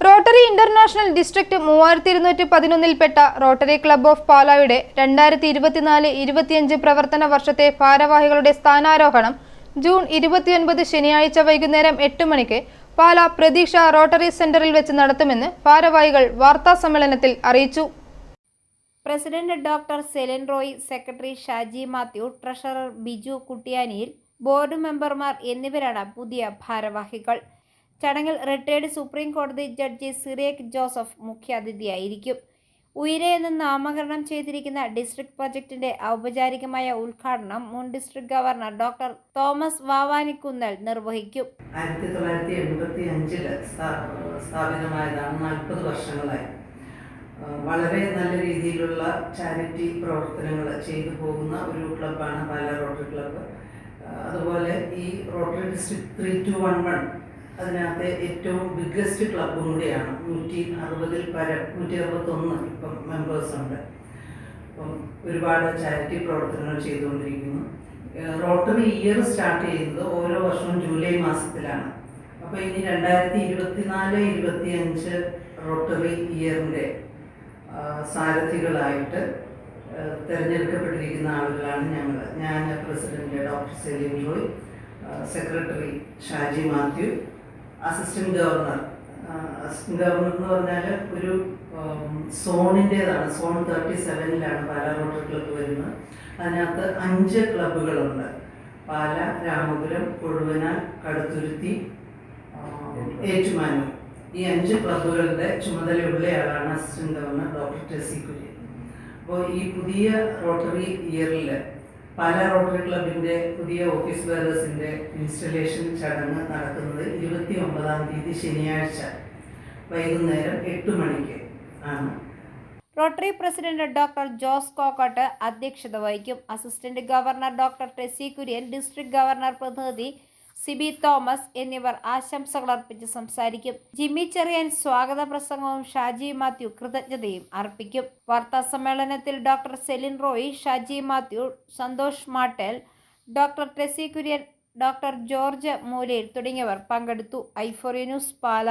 Rotary international district മൂവായിരത്തി ഇരുന്നൂറ്റി പതിനൊന്നിൽപ്പെട്ട റോട്ടറി ക്ലബ് ഓഫ് പാലായുടെ രണ്ടായിരത്തി ഇരുപത്തിനാല് ഇരുപത്തിയഞ്ച് പ്രവർത്തന വർഷത്തെ ഭാരവാഹികളുടെ സ്ഥാനാരോഹണം ജൂൺ ഇരുപത്തിയൊൻപത് ശനിയാഴ്ച വൈകുന്നേരം എട്ട് മണിക്ക് പാല പ്രതീക്ഷ റോട്ടറി സെന്ററിൽ വെച്ച് നടത്തുമെന്ന് ഭാരവാഹികൾ വാർത്താ സമ്മേളനത്തിൽ അറിയിച്ചു. President doctor Celine Roy secretary Shaji Mathew treasurer Biju കുട്ടിയാനിയിൽ board മെമ്പർമാർ എന്നിവരാണ് പുതിയ ഭാരവാഹികൾ. ചടങ്ങിൽ റിട്ടയർഡ് സുപ്രീം കോടതി ജഡ്ജി സിറിയക് ജോസഫ് മുഖ്യാതിഥിയായിരിക്കും. ഉയരെ എന്ന് നാമകരണം ചെയ്തിരിക്കുന്ന ഡിസ്ട്രിക്ട് പ്രൊജക്ടിന്റെ ഔപചാരികമായ ഉദ്ഘാടനം മുൻ district governor doctor Thomas Vavanikunnel നിർവഹിക്കും. ആയിരത്തി തൊള്ളായിരത്തി എൺപത്തി അഞ്ചിൽ സ്ഥാപിതമായതാണ് നാൽപ്പത് വർഷങ്ങളായി. വളരെ നല്ല രീതിയിലുള്ള ചാരിറ്റി പ്രവർത്തനങ്ങൾ ചെയ്തു പോകുന്ന ഒരു ക്ലബ്ബാണ് പാല റോട്ടറി ക്ലബ്ബ്. അതുപോലെ ഈ rotary district three two one one അതിനകത്തെ ഏറ്റവും ബിഗ്ഗസ്റ്റ് ക്ലബ്ബും കൂടിയാണ്. നൂറ്റി അറുപതിൽ പരം നൂറ്റി അറുപത്തൊന്ന് ഇപ്പം മെമ്പേഴ്സ് ഉണ്ട്. അപ്പം ഒരുപാട് ചാരിറ്റി പ്രവർത്തനങ്ങൾ ചെയ്തുകൊണ്ടിരിക്കുന്നു. റോട്ടറി ഇയർ സ്റ്റാർട്ട് ചെയ്യുന്നത് ഓരോ വർഷവും ജൂലൈ മാസത്തിലാണ്. അപ്പോൾ ഇനി രണ്ടായിരത്തി ഇരുപത്തിനാല് ഇരുപത്തി അഞ്ച് റോട്ടറി ഇയറിന്റെ സാരഥികളായിട്ട് തിരഞ്ഞെടുക്കപ്പെട്ടിരിക്കുന്ന ആളുകളാണ് ഞങ്ങൾ ഞാൻ president doctor Selim Roy secretary Shaji Mathew assistant governor assistant governor എന്ന് പറഞ്ഞാൽ ഒരു സോണിന്റേതാണ് സോൺ തേർട്ടി സെവനിലാണ് പാല റോട്ടറി ക്ലബ്ബ് വരുന്നത്. അതിനകത്ത് അഞ്ച് ക്ലബ്ബുകളുണ്ട്. പാല രാമപുരം കൊഴുവനാൽ കടുത്തുരുത്തി ഏറ്റുമാനൂർ. ഈ അഞ്ച് ക്ലബ്ബുകളുടെ ചുമതലയുള്ളയാളാണ് assistant governor doctor Tessy Kurian. അപ്പോൾ ഈ പുതിയ റോട്ടറി ഇയറിൽ പാല റോട്ടറി ക്ലബിന്റെ പുതിയ ഓഫീസ് ബേർഡേഴ്സിന്റെ ഇൻസ്റ്റലേഷൻ ചടങ്ങ് നടക്കുന്നത് ഇരുപത്തി ഒമ്പതാം തീയതി ശനിയാഴ്ച വൈകുന്നേരം എട്ട് മണിക്ക് ആണ്. Rotary president doctor Jose Kokkott അധ്യക്ഷത വഹിക്കും. Assistant governor doctor Tessy Kurian district governor പ്രതിനിധി സിബി തോമസ് എന്നിവർ ആശംസകൾ അർപ്പിച്ച് സംസാരിക്കും. ജിമ്മി ചെറിയൻ സ്വാഗത പ്രസംഗവും ഷാജി മാത്യു കൃതജ്ഞതയും അർപ്പിക്കും. വാർത്താ സമ്മേളനത്തിൽ doctor Celine Roy Shaji Mathew Santhosh Mattel doctor Tessy Kurian doctor George Moolayil തുടങ്ങിയവർ പങ്കെടുത്തു. ഐഫോറി ന്യൂസ് പാല.